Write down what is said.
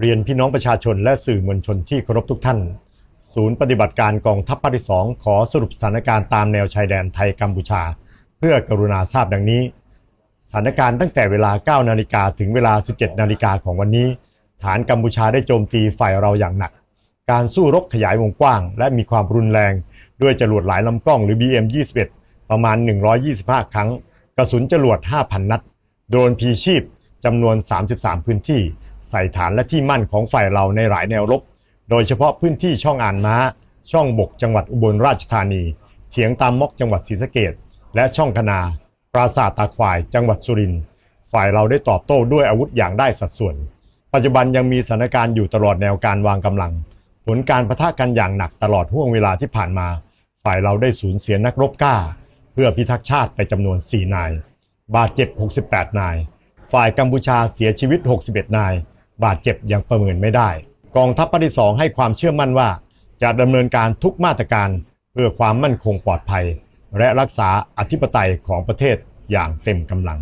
เรียนพี่น้องประชาชนและสื่อมวลชนที่เคารพทุกท่าน ศูนย์ปฏิบัติการกองทัพภาคที่สองขอสรุปสถานการณ์ตามแนวชายแดนไทยกัมพูชา เพื่อกรุณาทราบดังนี้ สถานการณ์ตั้งแต่เวลา 9 นาฬิกาถึงเวลา 17 นาฬิกาของวันนี้ ฐานกัมพูชาได้โจมตีฝ่ายเราอย่างหนัก การสู้รบขยายวงกว้าง และมีความรุนแรง ด้วยจรวดหลายลำกล้องหรือ BM21 ประมาณ 125 ครั้ง กระสุนจรวด 5,000 นัด โดนพีชีพจำนวน 33 พื้นที่ใส่ฐานและที่มั่นของฝ่ายเราในหลายแนวรบ โดยเฉพาะพื้นที่ช่องอ่านม้า ช่องบกจังหวัดอุบลราชธานี เถียงตามมกจังหวัดศรีสะเกดและช่องคนา ปราสาทตาควายจังหวัดสุรินทร์ฝ่ายเราได้ตอบโต้ด้วยอาวุธอย่างได้สัดส่วน ปัจจุบันยังมีสถานการณ์อยู่ตลอดแนวการวางกำลัง ผลการประทะกันอย่างหนักตลอดห่วงเวลาที่ผ่านมา ฝ่ายเราได้สูญเสียนักรบกล้า เพื่อพิทักษ์ชาติไปจำนวน 4 นาย บาดเจ็บ 68 นาย ฝ่ายกัมพูชาเสียชีวิต 61 นาย บาดเจ็บยังประเมินไม่ได้ กองทัพภาคที่สองให้ความเชื่อมั่นว่า จะดำเนินการทุกมาตรการเพื่อความมั่นคงปลอดภัย และรักษาอธิปไตยของประเทศอย่างเต็มกำลัง